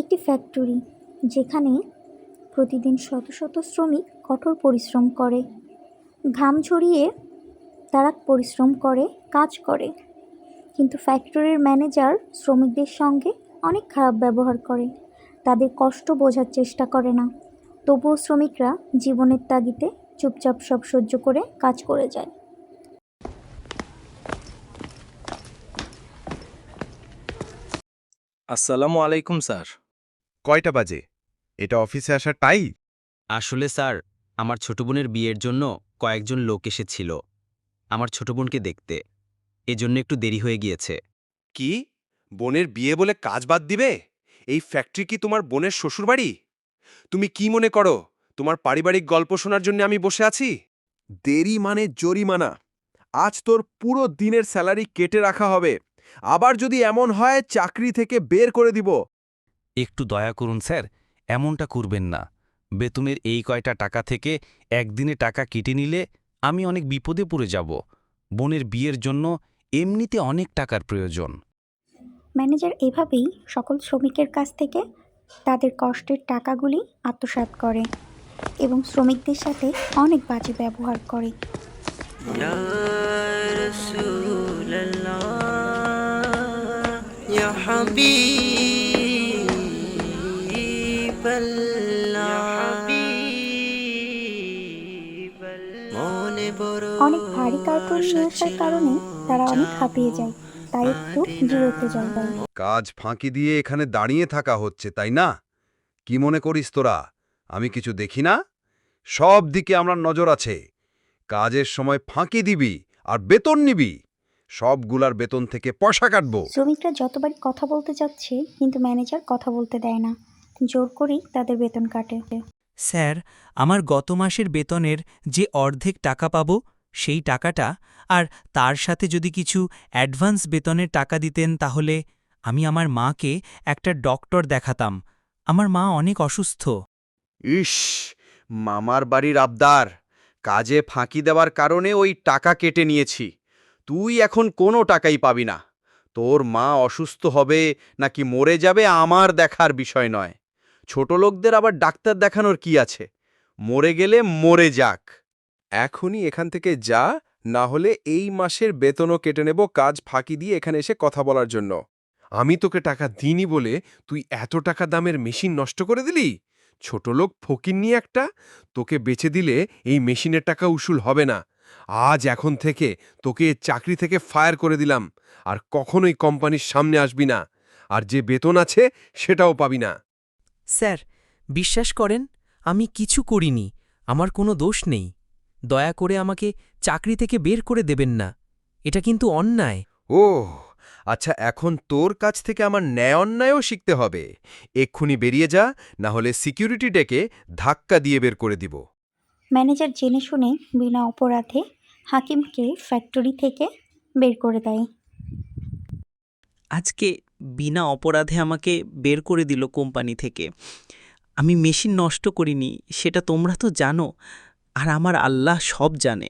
একটি ফ্যাক্টরি যেখানে প্রতিদিন শত শত শ্রমিক কঠোর পরিশ্রম করে। ঘাম ঝরিয়ে তারা পরিশ্রম করে, কাজ করে। কিন্তু ফ্যাক্টরির ম্যানেজার শ্রমিকদের সঙ্গে অনেক খারাপ ব্যবহার করে। তাদের কষ্ট বোঝার চেষ্টা করে না। তবুও শ্রমিকরা জীবনের তাগিদে চুপচাপ সব সহ্য করে কাজ করে যায়। আসসালামু আলাইকুম স্যার। কয়টা বাজে? এটা অফিসে আসার টাই আসলে স্যার আমার ছোট বোনের বিয়ের জন্য কয়েকজন লোক এসেছিল। আমার ছোট বোনকে দেখতে। এজন্য একটু দেরি হয়ে গিয়েছে। কি? বোনের বিয়ে বলে কাজ বাদ দিবে? এই ফ্যাক্টরি কি তোমার বোনের শ্বশুরবাড়ি? তুমি কি মনে করো তোমার পারিবারিক গল্প শোনার জন্য আমি বসে আছি? দেরি মানে জরিমানা। আজ তোর পুরো দিনের স্যালারি কেটে রাখা হবে। আবার যদি এমন হয় চাকরি থেকে বের করে দিব। একটু দয়া করুন স্যার এমনটা করবেন না বেতনের এই কয়টা টাকা থেকে একদিনে টাকা কেটে নিলে আমি অনেক বিপদে পড়ে যাব বোনের বিয়ের জন্য এমনিতে অনেক টাকার প্রয়োজন ম্যানেজার এভাবেই সকল শ্রমিকের কাছ থেকে তাদের কষ্টের টাকাগুলি আত্মসাৎ করে এবং শ্রমিকদের সাথে অনেক বাজে ব্যবহার করে يا رسول অনেক ভারী কার্টুন নিয়ে আসার কারণে তারা অনেক হাঁপিয়ে যায়। তাই একটু জিরোতে যায় কাজ ফাঁকি দিয়ে এখানে দাঁড়িয়ে থাকা হচ্ছে তাই না? কি মনে করিস তোরা? আমি কিছু দেখি না? সব দিকে আমার নজর আছে। কাজের সময় ফাঁকি দিবি আর বেতন নিবি। সবগুলার বেতন থেকে পয়সা কাটবো। শ্রমিকরা যতবারই কথা বলতে যাচ্ছে কিন্তু ম্যানেজার কথা বলতে দেয় না। জোর করেই তাদের বেতন কাটে। স্যার আমার গত মাসের বেতনের যে অর্ধেক টাকা পাবো সেই টাকাটা আর তার সাথে যদি কিছু অ্যাডভান্স বেতনের টাকা দিতেন তাহলে আমি আমার মাকে একটা ডক্টর দেখাতাম। আমার মা অনেক অসুস্থ। ইস, মামার বাড়ির আবদার। কাজে ফাঁকি দেওয়ার কারণে ওই টাকা কেটে নিয়েছি। তুই এখন কোনো টাকাই পাবি না। তোর মা অসুস্থ হবে নাকি মরে যাবে আমার দেখার বিষয় নয়। ছোট লোকদের আবার ডাক্তার দেখানোর কি আছে? মরে গেলে মরে যাক। এখনই এখান থেকে যা, না হলে এই মাসের বেতনও কেটে নেব কাজ ফাঁকি দিয়ে এখানে এসে কথা বলার জন্য। আমি তোকে টাকা দিইনি বলে তুই এত টাকা দামের মেশিন নষ্ট করে দিলি? ছোট লোক ফকিন্নি একটা? তোকে বেচে দিলে এই মেশিনের টাকা উসুল হবে না। আজ এখন থেকে তোকে চাকরি থেকে ফায়ার করে দিলাম, আর কখনোই কোম্পানির সামনে আসবি না। আর যে বেতন আছে সেটাও পাবি না। স্যার, বিশ্বাস করেন, আমি কিছু করিনি, আমার কোনো দোষ নেই। দয়া করে আমাকে চাকরি থেকে বের করে দেবেন না। এটা কিন্তু অন্যায়। ও আচ্ছা এখন তোর কাছ থেকে আমার ন্যায় অন্যায়ও শিখতে হবে। এক্ষুনি বেরিয়ে যা না হলে সিকিউরিটি ডেকে ধাক্কা দিয়ে বের করে দিব। ম্যানেজার জেনে শুনে বিনা অপরাধে হাকিমকে ফ্যাক্টরি থেকে বের করে দেয়। আজকে বিনা অপরাধে আমাকে বের করে দিল কোম্পানি থেকে। আমি মেশিন নষ্ট করিনি সেটা তোমরা তো জানো। আর আমার আল্লাহ সব জানে।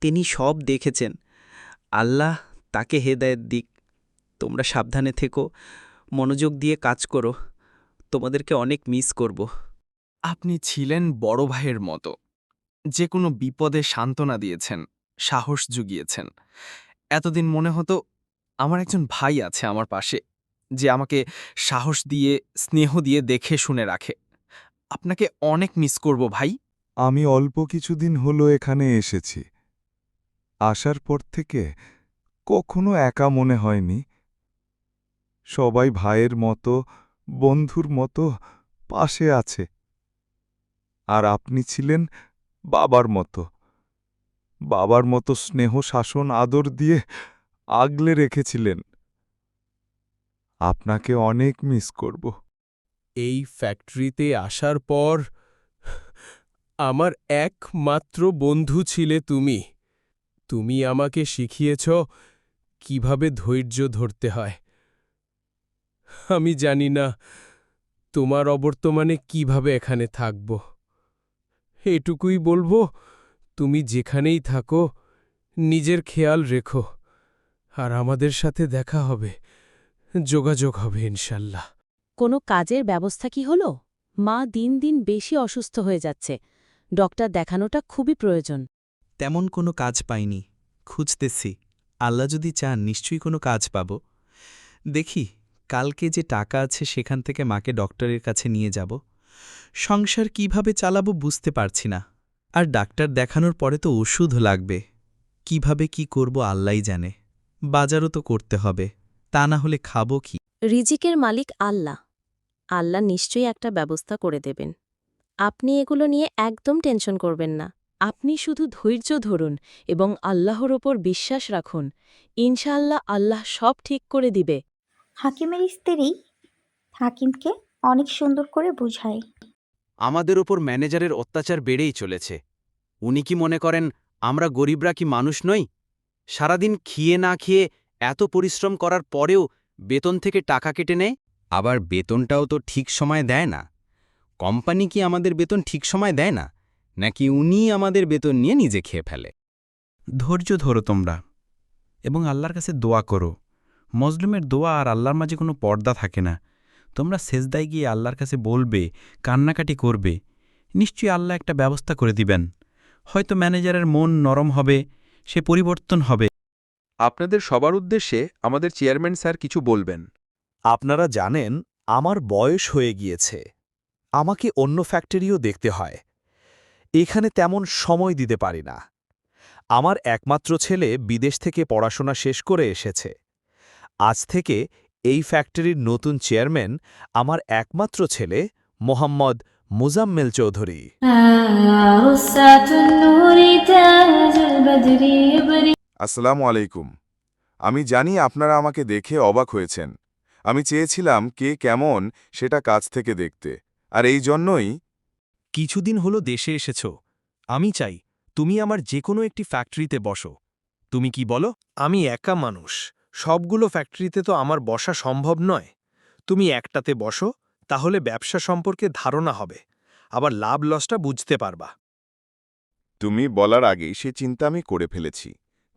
তিনি সব দেখেছেন। আল্লাহ তাকে হেদায়েত দিক। তোমরা সাবধানে থেকো। মনোযোগ দিয়ে কাজ করো। তোমাদেরকে অনেক মিস করব। আপনি ছিলেন বড় ভাইয়ের মতো। যে কোনো বিপদে সান্ত্বনা দিয়েছেন, সাহস জুগিয়েছেন। এতদিন মনে হতো, আমার একজন ভাই আছে আমার পাশে, যে আমাকে সাহস দিয়ে, স্নেহ দিয়ে দেখে শুনে রাখে। আপনাকে অনেক মিস করব ভাই। আমি অল্প কিছুদিন হলো এখানে এসেছি। আসার পর থেকে কখনো একা মনে হয়নি। সবাই ভাইয়ের মতো, বন্ধুর মতো পাশে আছে। আর আপনি ছিলেন বাবার মতো। বাবার মতো স্নেহ, শাসন, আদর দিয়ে আগলে রেখেছিলেন। আপনাকে অনেক মিস করব। এই ফ্যাক্টরিতে আসার পর আমার একমাত্র বন্ধু ছিলে তুমি। তুমি আমাকে শিখিয়েছ কীভাবে ধৈর্য ধরতে হয়। আমি জানি না তোমার অবর্তমানে কীভাবে এখানে থাকব। এটুকুই বলব, তুমি যেখানেই থাকো, নিজের খেয়াল রেখো, আর আমাদের সাথে দেখা হবে, যোগাযোগ হবে ইনশাল্লাহ। কোনো কাজের ব্যবস্থা কি হলো? মা দিন দিন বেশি অসুস্থ হয়ে যাচ্ছে। ডক্টর দেখানোটা খুবই প্রয়োজন। তেমন কোনো কাজ পাইনি। খুঁজতেছি। আল্লাহ যদি চান নিশ্চয়ই কোনো কাজ পাব। দেখি কালকে যে টাকা আছে সেখান থেকে মাকে ডক্টরের কাছে নিয়ে যাব। সংসার কীভাবে চালাবো বুঝতে পারছি না। আর ডাক্তার দেখানোর পরে তো ওষুধ লাগবে। কীভাবে কি করব আল্লাই জানে। বাজারও তো করতে হবে। তা না হলে খাব কি? রিজিকের মালিক আল্লাহ। আল্লাহ নিশ্চয়ই একটা ব্যবস্থা করে দেবেন। আপনি এগুলো নিয়ে একদম টেনশন করবেন না। আপনি শুধু ধৈর্য ধরুন এবং আল্লাহর ওপর বিশ্বাস রাখুন। ইনশাআল্লাহ আল্লাহ সব ঠিক করে দিবে। হাকিমের স্ত্রী হাকিমকে অনেক সুন্দর করে বোঝায়। আমাদের ওপর ম্যানেজারের অত্যাচার বেড়েই চলেছে। উনি কি মনে করেন আমরা গরিবরা কি মানুষ নই? সারাদিন খেয়ে না খেয়ে এত পরিশ্রম করার পরেও বেতন থেকে টাকা কেটে নেয়? আবার বেতনটাও তো ঠিক সময় দেয় না। কোম্পানি কি আমাদের বেতন ঠিক সময় দেয় না নাকি উনি আমাদের বেতন নিয়ে নিজে খেয়ে ফেলে? ধৈর্য ধরো তোমরা এবং আল্লাহর কাছে দোয়া করো। মজলুমের দোয়া আর আল্লাহর মাঝে কোনো পর্দা থাকে না। তোমরা সেজদায় গিয়ে আল্লাহর কাছে বলবে কান্নাকাটি করবে। নিশ্চয়ই আল্লাহ একটা ব্যবস্থা করে দিবেন। হয়তো ম্যানেজারের মন নরম হবে সে পরিবর্তন হবে। আপনাদের সবার উদ্দেশ্যে আমাদের চেয়ারম্যান স্যার কিছু বলবেন। আপনারা জানেন আমার বয়স হয়ে গিয়েছে। আমাকে অন্য ফ্যাক্টরিও দেখতে হয়। এখানে তেমন সময় দিতে পারি না। আমার একমাত্র ছেলে বিদেশ থেকে পড়াশোনা শেষ করে এসেছে। আজ থেকে এই ফ্যাক্টরির নতুন চেয়ারম্যান আমার একমাত্র ছেলে মোহাম্মদ মুজাম্মেল চৌধুরী। আসসালামু আলাইকুম। আমি জানি আপনারা আমাকে দেখে অবাক হয়েছেন। আমি চেয়েছিলাম কে কেমন সেটা কাছ থেকে দেখতে। আর এই জন্যই কিছুদিন হলো দেশে এসেছ। আমি চাই তুমি আমার যে কোনো একটি ফ্যাক্টরিতে বসো। তুমি কি বলো? আমি একা মানুষ। সবগুলো ফ্যাক্টরিতে তো আমার বসা সম্ভব নয়। তুমি একটাতে বসো তাহলে ব্যবসা সম্পর্কে ধারণা হবে। আবার লাভ লসটা বুঝতে পারবা। তুমি বলার আগেই সে চিন্তা আমি করে ফেলেছি।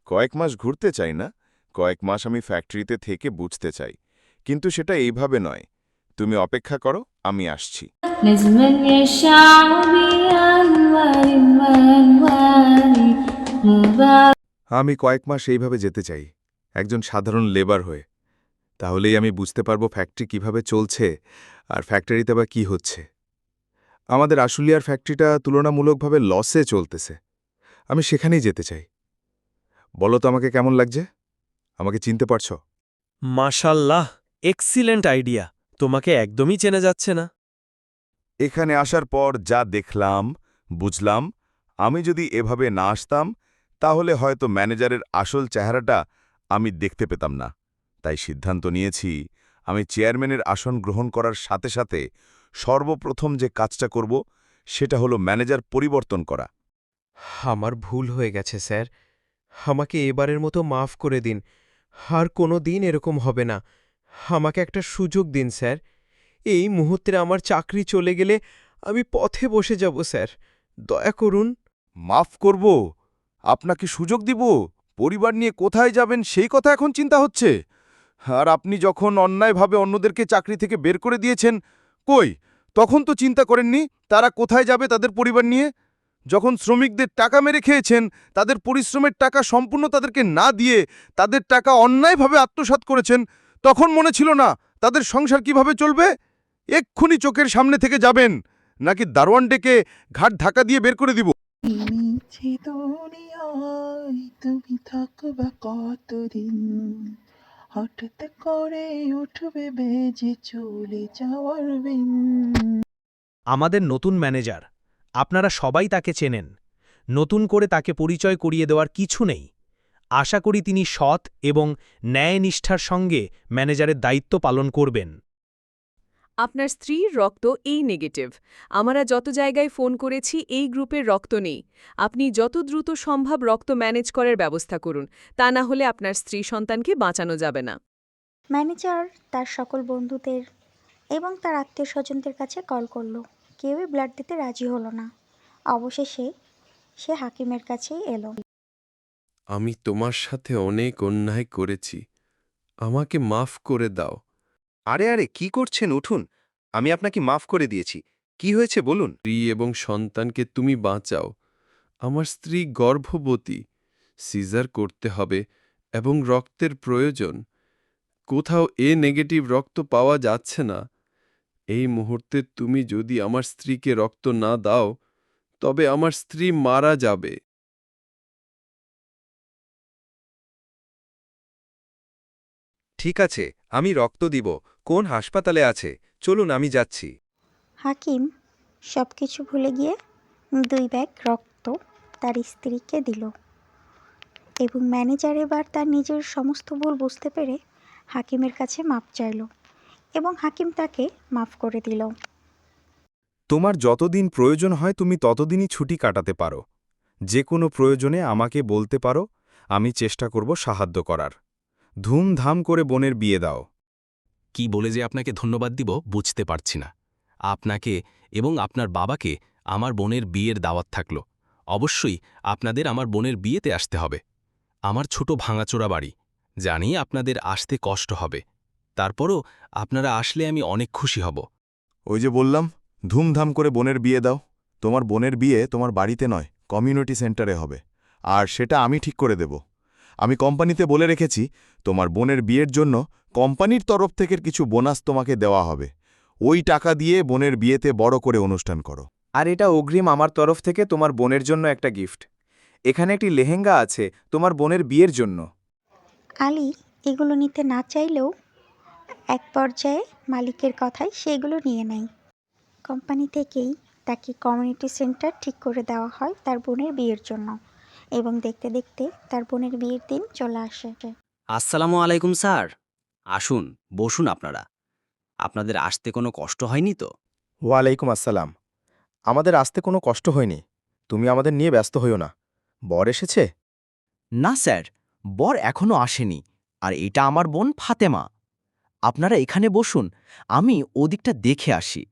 কয়েক মাস ঘুরতে চাই না? কয়েক মাস আমি ফ্যাক্টরিতে থেকে বুঝতে চাই। কিন্তু সেটা এইভাবে নয়। তুমি অপেক্ষা করো আমি আসছি। আমি কয়েক মাস এইভাবে যেতে চাই, একজন সাধারণ লেবার হয়ে। তাহলেই আমি বুঝতে পারব ফ্যাক্টরি কীভাবে চলছে আর ফ্যাক্টরিতে বা কি হচ্ছে। আমাদের আশুলিয়ার ফ্যাক্টরিটা তুলনামূলকভাবে লসে চলতেছে। আমি সেখানেই যেতে চাই। বলো তো আমাকে কেমন লাগছে? আমাকে চিনতে পারছ? মাশাল্লাহ এক্সিলেন্ট আইডিয়া তোমাকে একদমই চেনা যাচ্ছে না। এখানে আসার পর যা দেখলাম, বুঝলাম, আমি যদি এভাবে না আসতাম, তাহলে হয়তো ম্যানেজারের আসল চেহারাটা আমি দেখতে পেতাম না। তাই সিদ্ধান্ত নিয়েছি, আমি চেয়ারম্যানের আসন গ্রহণ করার সাথে সাথে সর্বপ্রথম যে কাজটা করব, সেটা হলো ম্যানেজার পরিবর্তন করা। আমার ভুল হয়ে গেছে, স্যার। আমাকে এবারের মতো মাফ করে দিন। আর কোনো দিন এরকম হবে না। আমাকে একটা সুযোগ দিন, স্যার। এই মুহূর্তে আমার চাকরি চলে গেলে আমি পথে বসে যাব, স্যার। দয়া করুন। মাফ করব। আপনাকে সুযোগ দিব। পরিবার নিয়ে কোথায় যাবেন সেই কথা এখন চিন্তা হচ্ছে। আর আপনি যখন অন্যায়ভাবে অন্যদেরকে চাকরি থেকে বের করে দিয়েছেন, কই? তখন তো চিন্তা করেননি তারা কোথায় যাবে তাদের পরিবার নিয়ে? যখন শ্রমিকদের টাকা মেরে খেয়েছেন, তাদের পরিশ্রমের টাকা সম্পূর্ণ তাদেরকে না দিয়ে তাদের টাকা অন্যায়ভাবে আত্মসাৎ করেছেন, তখন মনে ছিল না তাদের সংসার কীভাবে চলবে? এক্ষুনি চোখের সামনে থেকে যাবেন নাকি দারোয়ান ডেকে ঘাট ধাক্কা দিয়ে বের করে দিব? দুনিয়ায় তুমি থাকবা কতদিন? হঠাৎ করে উঠবে বেজে চলে যাওয়ার বিন আমাদের নতুন ম্যানেজার আপনারা সবাই তাকে চেনেন। নতুন করে তাকে পরিচয় করিয়ে দেওয়ার কিছু নেই। আশা করি তিনি সৎ এবং ন্যায়নিষ্ঠার সঙ্গে ম্যানেজারের দায়িত্ব পালন করবেন। আপনার স্ত্রীর রক্ত এই নেগেটিভ আমরা যত জায়গায় ফোন করেছি এই গ্রুপের রক্ত নেই। আপনি যত দ্রুত সম্ভব রক্ত ম্যানেজ করার ব্যবস্থা করুন তা না হলে আপনার স্ত্রী সন্তানকে বাঁচানো যাবে না। ম্যানেজার তার সকল বন্ধুদের এবং তার আত্মীয় স্বজনদের কাছে কল করল। কেউই ব্লাড দিতে রাজি হলো না। অবশেষে সে হাকিমের কাছেই এলো। আমি তোমার সাথে অনেক অন্যায় করেছি। আমাকে মাফ করে দাও। আরে আরে, কি করছেন? উঠুন। আমি আপনাকে মাফ করে দিয়েছি। কি হয়েছে বলুন? স্ত্রী এবং সন্তানকে তুমি বাঁচাও। আমার স্ত্রী গর্ভবতী। সিজার করতে হবে এবং রক্তের প্রয়োজন। কোথাও এ নেগেটিভ রক্ত পাওয়া যাচ্ছে না। এই মুহূর্তে তুমি যদি আমার স্ত্রীকে রক্ত না দাও, তবে আমার স্ত্রী মারা যাবে। ঠিক আছে আমি রক্ত দিব কোন হাসপাতালে আছে চলুন আমি যাচ্ছি। হাকিম সব কিছু ভুলে গিয়ে দুই ব্যাগ রক্ত তার স্ত্রীকে দিল এবং ম্যানেজার এবার তার নিজের সমস্ত ভুল বুঝতে পেরে হাকিমের কাছে মাপ চাইল এবং হাকিম তাকে মাফ করে দিল। তোমার যতদিন প্রয়োজন হয় তুমি ততদিনই ছুটি কাটাতে পারো। যে কোনো প্রয়োজনে আমাকে বলতে পারো আমি চেষ্টা করব সাহায্য করার। ধুমধাম করে বোনের বিয়ে দাও। কি বলে যে আপনাকে ধন্যবাদ দিব বুঝতে পারছি না। আপনাকে এবং আপনার বাবাকে আমার বোনের বিয়ের দাওয়াত থাকল। অবশ্যই আপনাদের আমার বোনের বিয়েতে আসতে হবে। আমার ছোট ভাঙাচোরা বাড়ি জানি আপনাদের আসতে কষ্ট হবে। তারপরও আপনারা আসলে আমি অনেক খুশি হব। ওই যে বললাম ধুমধাম করে বোনের বিয়ে দাও। তোমার বোনের বিয়ে তোমার বাড়িতে নয় কমিউনিটি সেন্টারে হবে। আর সেটা আমি ঠিক করে দেব। আমি কোম্পানিতে বলে রেখেছি তোমার বোনের বিয়ের জন্য কোম্পানির তরফ থেকে কিছু বোনাস তোমাকে দেওয়া হবে। ওই টাকা দিয়ে বোনের বিয়েতে বড় করে অনুষ্ঠান করো। আর এটা অগ্রিম আমার তরফ থেকে তোমার বোনের জন্য একটা গিফট। এখানে একটি লেহেঙ্গা আছে তোমার বোনের বিয়ের জন্য। আলী এগুলো নিতে না চাইলেও এক পর্যায়ে মালিকের কথায় সেগুলো নিয়ে নেয় কোম্পানি থেকেই তাকে কমিউনিটি সেন্টার ঠিক করে দেওয়া হয় তার বোনের বিয়ের জন্য। এবং দেখতে দেখতে তার বোনের বিয়ের দিন চলে আসে। আসসালামু আলাইকুম স্যার। আসুন বসুন আপনারা। আপনাদের আসতে কোনো কষ্ট হয়নি তো? ওয়ালাইকুম আসসালাম। আমাদের আসতে কোনো কষ্ট হয়নি। তুমি আমাদের নিয়ে ব্যস্ত হইও না। বর এসেছে? না স্যার। বর এখনও আসেনি। আর এটা আমার বোন ফাতেমা। আপনারা এখানে বসুন। আমি ওদিকটা দেখে আসি।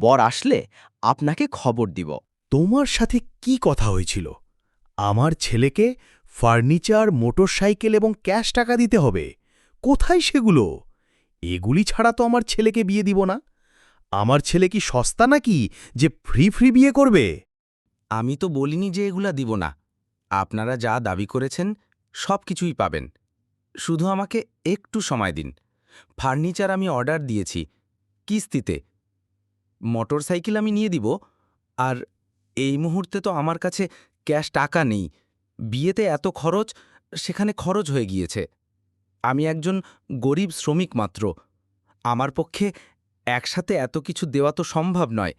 বর আসলে আপনাকে খবর দিব। তোমার সাথে কি কথা হয়েছিল? আমার ছেলেকে ফার্নিচার, মোটরসাইকেল এবং ক্যাশ টাকা দিতে হবে। কোথায় সেগুলো? এগুলি ছাড়া তো আমার ছেলেকে বিয়ে দিব না। আমার ছেলে কি সস্তা নাকি যে ফ্রি ফ্রি বিয়ে করবে? আমি তো বলিনি যে এগুলা দিব না। আপনারা যা দাবি করেছেন সব কিছুই পাবেন। শুধু আমাকে একটু সময় দিন। ফার্নিচার আমি অর্ডার দিয়েছি। কিস্তিতে। মোটরসাইকেল আমি নিয়ে দিব। আর এই মুহূর্তে তো আমার কাছে ক্যাশ টাকা নেই। বিয়েতে এত খরচ, সেখানে খরচ হয়ে গিয়েছে। আমি একজন গরিব শ্রমিক মাত্র। আমার পক্ষে একসাথে এত কিছু দেওয়া তো সম্ভব নয়।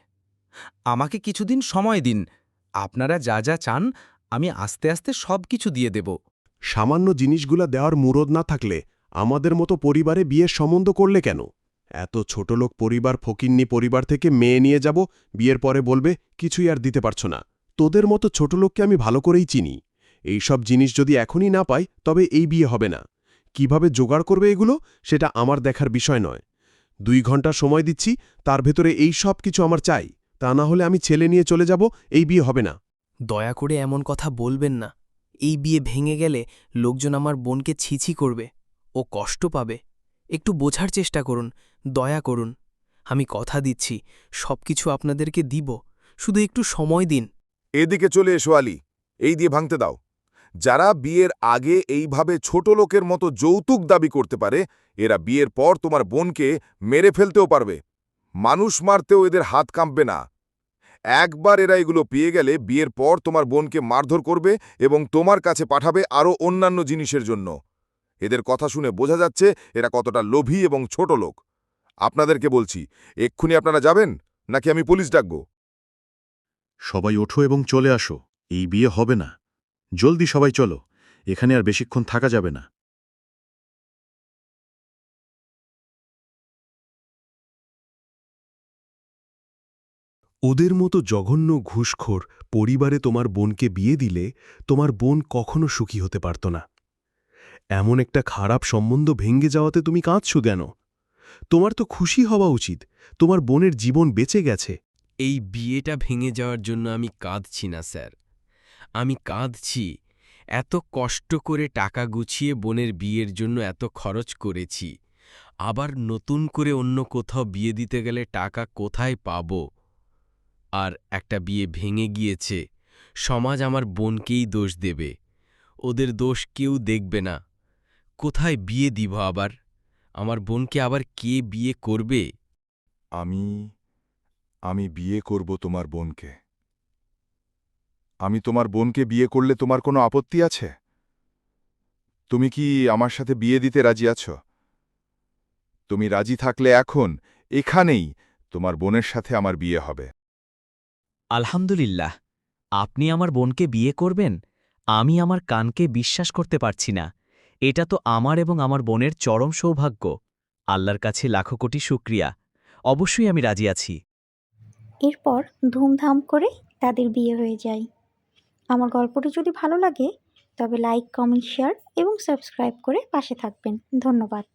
আমাকে কিছুদিন সময় দিন। আপনারা যা যা চান, আমি আস্তে আস্তে সব কিছু দিয়ে দেব। সামান্য জিনিসগুলা দেওয়ার মুরদ না থাকলে আমাদের মতো পরিবারে বিয়ের সম্বন্ধ করলে কেন? এত ছোটলোক পরিবার ফকিন্নি পরিবার থেকে মেয়ে নিয়ে যাব, বিয়ের পরে বলবে, কিছুই আর দিতে পারছ না। তোদের মতো ছোটলোককে আমি ভালো করেই চিনি। এই সব জিনিস যদি এখনই না পাই, তবে এই বিয়ে হবে না। কীভাবে জোগাড় করবে এগুলো, সেটা আমার দেখার বিষয় নয়। দুই ঘণ্টা সময় দিচ্ছি, তার ভেতরে এই সব কিছু আমার চাই। তা না হলে আমি ছেলে নিয়ে চলে যাব, এই বিয়ে হবে না। দয়া করে এমন কথা বলবেন না। এই বিয়ে ভেঙে গেলে লোকজন আমার বোনকে ছিছি করবে। ও কষ্ট পাবে। একটু বোঝার চেষ্টা করুন, দয়া করুন। আমি কথা দিচ্ছি সব কিছু আপনাদেরকে দিব। শুধু একটু সময় দিন। এদিকে চলে এসো আলী, এই দিয়ে ভাঙতে দাও। যারা বিয়ের আগে এইভাবে ছোট লোকের মতো যৌতুক দাবি করতে পারে, এরা বিয়ের পর তোমার বোনকে মেরে ফেলতেও পারবে। মানুষ মারতেও এদের হাত কাঁপবে না। একবার এরা এগুলো পেয়ে গেলে বিয়ের পর তোমার বোনকে মারধর করবে এবং তোমার কাছে পাঠাবে আরও অন্যান্য জিনিসের জন্য। এদের কথা শুনে বোঝা যাচ্ছে এরা কতটা লোভী এবং ছোট লোক। আপনাদেরকে বলছি, এক্ষুনি আপনারা যাবেন নাকি আমি পুলিশ ডাকব? সবাই ওঠো এবং চলে আসো, এই বিয়ে হবে না। জলদি সবাই চলো, এখানে আর বেশিক্ষণ থাকা যাবে না। ওদের মতো জঘন্য ঘুষখোর পরিবারে তোমার বোনকে বিয়ে দিলে তোমার বোন কখনো সুখী হতে পারত না। এমন একটা খারাপ সম্বন্ধ ভেঙ্গে যাওয়াতে তুমি কাঁদছ কেন? তোমার তো খুশি হওয়া উচিত, তোমার বোনের জীবন বেঁচে গেছে। এই বিয়েটা ভেঙে যাওয়ার জন্য আমি কাঁদছি না, স্যার। আমি কাঁদছি, এত কষ্ট করে টাকা গুছিয়ে বোনের বিয়ের জন্য এত খরচ করেছি। আবার নতুন করে অন্য কোথাও বিয়ে দিতে গেলে টাকা কোথায় পাব? আর একটা বিয়ে ভেঙে গিয়েছে, সমাজ আমার বোনকেই দোষ দেবে। ওদের দোষ কেউ দেখবে না। কোথায় বিয়ে দিব আবার? আমার বোনকে আবার কে বিয়ে করবে? আমি আমি বিয়ে করব তোমার বোনকে। আমি তোমার বোনকে বিয়ে করলে তোমার কোনো আপত্তি আছে? তুমি কি আমার সাথে বিয়ে দিতে রাজি আছো? তুমি রাজি থাকলে এখন, এখানেই তোমার বোনের সাথে আমার বিয়ে হবে। আলহামদুলিল্লাহ। আপনি আমার বোনকে বিয়ে করবেন? আমি আমার কানকে বিশ্বাস করতে পারছি না। এটা তো আমার এবং আমার বোনের চরম সৌভাগ্য। আল্লাহর কাছে লাখো কোটি শুক্রিয়া। অবশ্যই আমি রাজি আছি। এরপর ধুমধাম করে তাদের বিয়ে হয়ে যায়। আমার গল্পটি যদি ভালো লাগে, তবে লাইক কমেন্ট শেয়ার এবং সাবস্ক্রাইব করে পাশে থাকবেন। ধন্যবাদ।